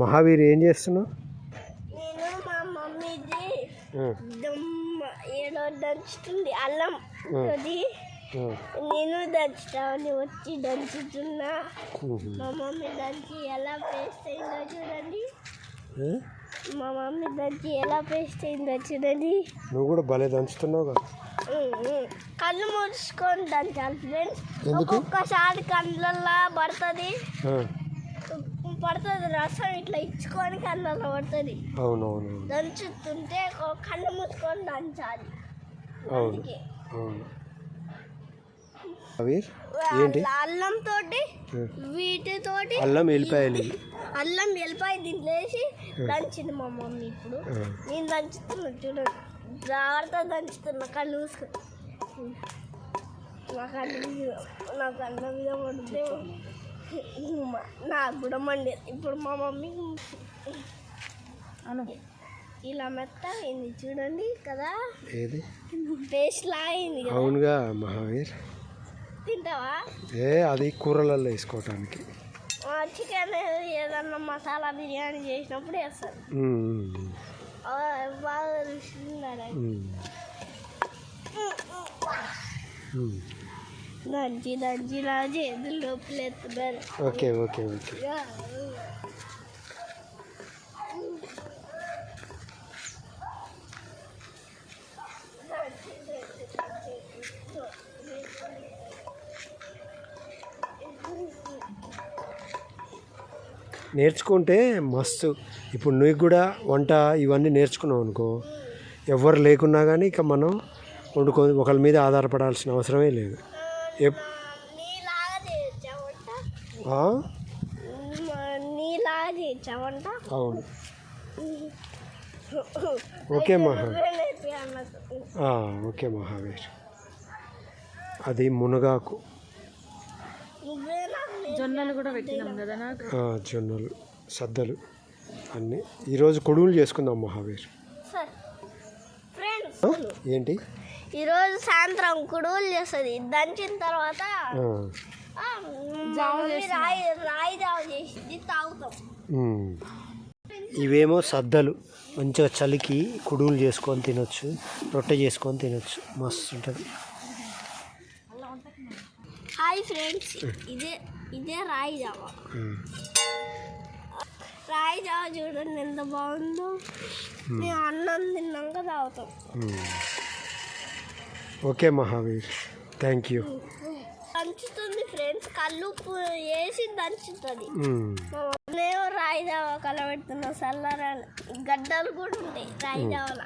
మహావీర్ ఏం చేస్తున్నావు? నేను మా మమ్మీది దమ్మ ఏదో దంచుతుంది అల్లం. అది. నేను దంచుతామని వచ్చి దంచుతున్నా. మా మమ్మీ దంచి ఎలా పేస్ట్ అయిందో చూడండి? మా మమ్మీ దంచి ఎలా పేస్ట్ అయిందో చూడండి. నువ్వు కూడా భలే దంచుతున్నావు కదా. కళ్ళు మూసుకొని దంచాలి ఫ్రెండ్స్? ఒక్కొక్కసారి కళ్ళల్లో పడుతుంది. పడుతుంది రసం ఇట్లా ఇచ్చుకొని కళ్ళల్లో పడుతుంది అవునవును. దంచుతుంటే కళ్ళు మూసుకొని దంచాలి. అవును. అందుకే. అవును. మహావీర్ ఏంటి? అల్లం తోటి వీటితోటి అల్లం వెల్లిపాయలు ఇవి. అల్లం వెల్లిపాయ దీంట్లో వేసి దంచింది మా మమ్మీ ఇప్పుడు. నేను దంచుతున్నా చూడండి జాగ్రత్త దంచుతున్నా కళ్ళు మూసుకొని నా కళ్ళు మీద నా కళ్ళ మీద పడితే నాకు కూడా మండి ఇప్పుడు మా మమ్మీ అను. ఇలా మెత్త అయింది చూడండి కదా. ఏది? పేస్ట్ లా అయింది అవునుగా మహావీర్. తింటావా? ఏ అది కూరలలో వేసుకోవటానికి. చికెన్ ఏదన్నా మసాలా బిర్యానీ చేసినప్పుడు వేస్తారు. బాగా రుచిగా చేతులు ఎత్తున్నారు. Okay okay okay. నేర్చుకుంటే మస్తు. ఇప్పుడు నువ్వు కూడా వంట ఇవన్నీ నేర్చుకున్నావు అనుకో ఎవరు లేకున్నా కానీ ఇక మనం వండుకో ఒకరి మీద ఆధారపడాల్సిన అవసరమే లేదు. అవును. ఓకే మహా ఆ, ఓకే మహావీర్. అది మునగాకు. జొన్నలు కూడా జొన్నలు సద్దలు అన్నీ. ఈరోజు కొడువులు చేసుకుందాం మహావీర్. సార్. ఫ్రెండ్స్. ఆ? ఏంటి? ఈరోజు సాయంత్రం కుడువులు చేస్తుంది. దంచిన తర్వాత రాయి రాయి జావ చేసింది తాగుతాం. ఇవేమో సద్దలు. మంచిగా చలికి కుడువులు చేసుకొని తినొచ్చు రొట్టె చేసుకొని తినొచ్చు. మస్తు ఉంటుంది. హాయ్ ఫ్రెండ్స్ ఇదే ఇదే రాయి జావ. రాయి జావ చూడండి ఎంత బాగుందో. మేము అన్నం తిన్నాక తాగుతాం. ఓకే మహావీర్. థ్యాంక్ యూ దంచుతుంది ఫ్రెండ్స్ కళ్ళు వేసి దంచుతుంది. ఉమ్. మా మమ్మీ రాయి జావ కలబెడుతున్న చల్లరా గడ్డలు కూడా ఉంటాయి. రాయి జావల